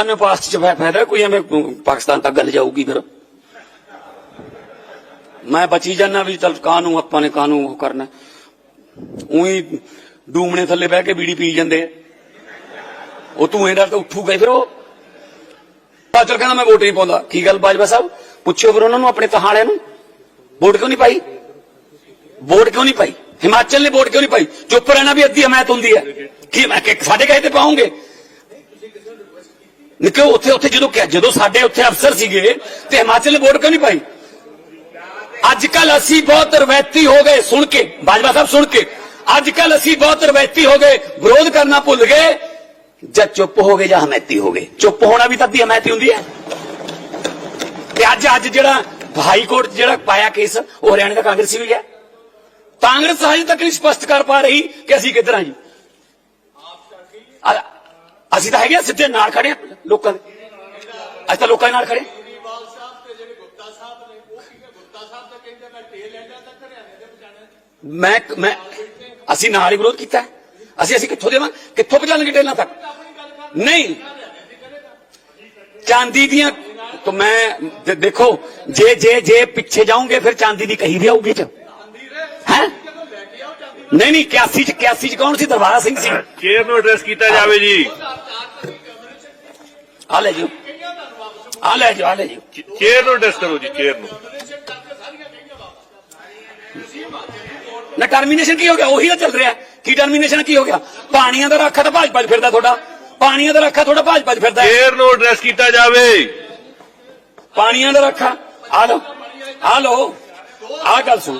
ਤਾਨੇ ਪਾਸਟ ਚ ਫਾ- ਫਾਇਦਾ ਕੋਈ ਐਵੇਂ ਪਾਕਿਸਤਾਨ ਤੱਕ ਗੱਲ ਜਾਊਗੀ ਫਿਰ। ਮੈਂ ਬਚੀ ਜਾਣਾ ਵੀ ਚਲ ਕਾਨੂੰ ਆਪਾਂ ਨੇ ਕਾਨੂੰ ਉਹ ਕਰਨਾ। ਉਹੀ ਡੂਮਣੇ ਥੱਲੇ ਬਹਿ ਕੇ ਬੀੜੀ ਪੀ ਜਾਂਦੇ ਉਹ ਤੂੰ ਇਹਦਾ ਤਾਂ ਉੱਠੂ ਗਏ ਫਿਰ ਉਹ। ਬਾਚਲ ਕਹਿੰਦਾ ਮੈਂ ਵੋਟ ਨਹੀਂ ਪਾਉਂਦਾ। ਕੀ ਗੱਲ ਬਾਜਵਾ ਸਾਹਿਬ? ਪੁੱਛਿਓ ਫਿਰ ਉਹਨਾਂ ਨੂੰ ਆਪਣੇ ਤਹਾਲਿਆਂ ਨੂੰ। ਵੋਟ ਕਿਉਂ ਨਹੀਂ ਪਾਈ? ਵੋਟ ਕਿਉਂ ਨਹੀਂ ਪਾਈ? ਹਿਮਾਚਲ ਨੇ ਵੋਟ ਕਿਉਂ ਨਹੀਂ ਪਾਈ? ਚੁੱਪ ਰਹਿਣਾ ਵੀ ਅੱਧੀ ਹਮਾਇਤ ਹੁੰਦੀ ਹੈ। ਕੀ ਮੈਂ ਸਾਡੇ ਕਹੇ ਤੇ ਪਾਉਂਗੇ? ਨਿਕੋ ਉੱਥੇ ਉੱਥੇ ਜਦੋਂ ਜਦੋਂ ਸਾਡੇ ਉੱਥੇ ਅਫਸਰ ਸੀਗੇ ਤੇ ਹਿਮਾਚਲ ਨੇ ਕਿਉਂ ਨਹੀਂ ਪਾਈ? ਅੱਜ ਕੱਲ ਅਸੀਂ ਬਹੁਤ ਰਵੈਤੀ ਹੋ ਗਏ, ਸੁਣ ਕੇ, ਬਾਜਵਾ ਸਾਹਿਬ ਸੁਣ ਕੇ। ਅੱਜ ਕੱਲ ਅਸੀਂ ਬਹੁਤ ਰਵੈਤੀ ਹੋ ਗਏ, ਵਿਰੋਧ ਕਰਨਾ ਭੁੱਲ ਗਏ, ਜਾਂ ਚੁੱਪ ਹੋ ਗਏ ਜਾਂ ਹਮੈਤੀ ਹੋ ਗਏ। ਚੁੱਪ ਹੋਣਾ ਵੀ ਤਾਂ ਦੀ ਹਮੈਤੀ ਹੁੰਦੀ ਹੈ। ਤੇ ਅੱਜ ਅੱਜ ਜਿਹੜਾ ਹਾਈ ਕੋਰਟ ਜਿਹੜਾ ਪਾਇਆ ਕੇਸ, ਉਹ ਹਰਿਆਣਾ ਦਾ ਕਾਂਗਰਸੀ ਵੀ ਗਿਆ ਕਾਂਗਰਸ ਹਜੇ ਤੱਕ ਨਹੀਂ ਸਪਸ਼ਟ ਕਰ ਪਾ ਰਹੀ ਕਿ ਅਸੀਂ ਕਿੱਧਰ ਹਾਂ ਜੀ। ਆ- ਅਸੀਂ ਤਾਂ ਹੈਗੇ ਆ, ਸਿੱਧੇ ਨਾਲ ਖੜੇ ਆ ਲੋਕਾਂ ਦੇ ਅਸੀਂ ਤਾਂ ਲੋਕਾਂ ਦੇ ਨਾਲ ਖੜੇ ਹਾਂ। ਕੇਜਰੀਵਾਲ ਸਾਹਿਬ ਤੇ ਜਿਹੜੇ ਗੁਪਤਾ ਸਾਹਿਬ ਨੇ ਉਹ ਕੀ ਗੁਪਤਾ ਸਾਹਿਬ ਤਾਂ ਕਹਿੰਦੇ ਮੈਂ ਟੇਲ ਐਂਡਾਂ ਤੱਕ ਹਰਿਆਣੇ ਦੇ ਪਹੁੰਚਾਣਾ ਮੈਂ ਮੈਂ ਅਸੀਂ ਨਾਲ ਹੀ ਵਿਰੋਧ ਕੀਤਾ ਹੈ। ਅਸੀਂ ਅਸੀਂ ਕਿੱਥੋਂ ਦੇਵਾਂ ਕਿੱਥੋਂ ਪਹੁੰਚਾਣਗੇ ਟੇਲਾਂ ਤੱਕ ਨਹੀਂ ਚਾਂਦੀ ਦੀਆਂ ਤਾਂ ਮੈਂ ਦੇ- ਦੇਖੋ ਜੇ ਜੇ ਜੇ ਪਿੱਛੇ ਜਾਓਗੇ ਫਿਰ ਚਾਂਦੀ ਦੀ ਕਹੀ ਵੀ ਆਊਗੀ ਚ ਹੈ ਨਹੀਂ ਨਹੀਂ 81 ਚ 81 ਚ ਕੌਣ ਸੀ ਦਰਬਾਰਾ ਸਿੰਘ ਸੀ ਚੇਅਰ ਨੂੰ ਐਡਰੈਸ ਕੀਤਾ ਜਾਵੇ ਜੀ ਆ ਲੈ ਜੀ ਆ ਲੈ ਜੀ ਆ ਲੈ ਜੀ ਚੇਅਰ ਨੂੰ ਐਡਰੈਸ ਕਰੋ ਜੀ ਚੇਅਰ ਨੂੰ ਨਾ ਟਰਮੀਨੇਸ਼ਨ ਕੀ ਹੋ ਗਿਆ ਉਹੀ ਤਾਂ ਚੱਲ ਰਿਹਾ ਕੀ ਟਰਮੀਨੇਸ਼ਨ ਕੀ ਹੋ ਗਿਆ ਪਾਣੀਆਂ ਦਾ ਰੱਖਾ ਤਾਂ ਭਾਜ ਭੱਜ ਫਿਰਦਾ ਤੁਹਾਡਾ ਪਾਣੀਆਂ ਦਾ ਰੱਖਾ ਤੁਹਾਡਾ ਭਾਜ ਭੱਜ ਫਿਰਦਾ ਹੈ। ਚੇਅਰ ਨੂੰ ਐਡਰੈਸ ਕੀਤਾ ਜਾਵੇ ਪਾਣੀਆਂ ਦਾ ਰੱਖਾ ਆ ਲਓ ਆ ਲਓ ਆ ਗੱਲ ਸੁਣ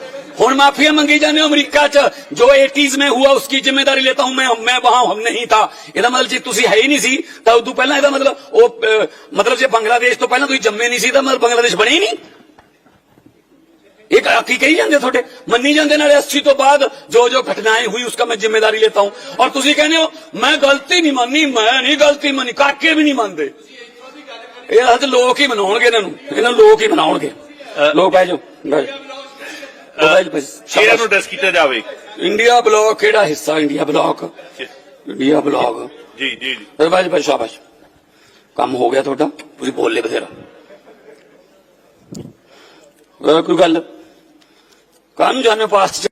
हूँ माफिया मंगी जाने अमरीका च। जो एटीज में हुआ उसकी ज़िम्मेदारी लेता हूँ मैं। मैं वहाँ हम नहीं था। यह मतलब जी तुम है ही नहीं सी। तो उदू पहला ਇਹਦਾ मतलब वो मतलब जो बंगलादेश तो पहला तुम जमे नहीं ਸੀ ਤਾਂ ਮਤਲਬ ਬੰਗਲਾਦੇਸ਼ ਬਣੇ ਹੀ एक आकी कही जाते थोड़े। मनी जाते अस्सी तो बाद जो जो घटनाएँ हुई उसका मैं ज़िम्मेदारी लेता हूँ। और तुम कहने हो मैं गलती नहीं मानी मैं नहीं गलती मानी काके भी नहीं मानते लोग ही मना लोग ही मना लोग बह जाओ ਜਾਓ, ਬਸ। ਚੇਅਰ ਨੂੰ ਐਡਰੈਸ ਕੀਤਾ ਜਾਵੇ? ਇੰਡੀਆ ਬਲੌਕ ਕਿਹੜਾ ਹਿੱਸਾ ਇੰਡੀਆ ਬਲੌਕ ਇੰਡੀਆ ਬਲੌਕ ਜੀ ਜੀ ਜੀ। ਸਰਬਾਜ ਭਾਈ ਸ਼ਾਬਾਸ਼। ਕੰਮ ਹੋ ਗਿਆ ਤੁਹਾਡਾ ਤੁਸੀਂ ਬੋਲੇ ਬਥੇਰਾ। ਅਹ ਕੋਈ ਗੱਲ ਕਾਨੂੰ ਜਾਣੇ ਪਾਸਟ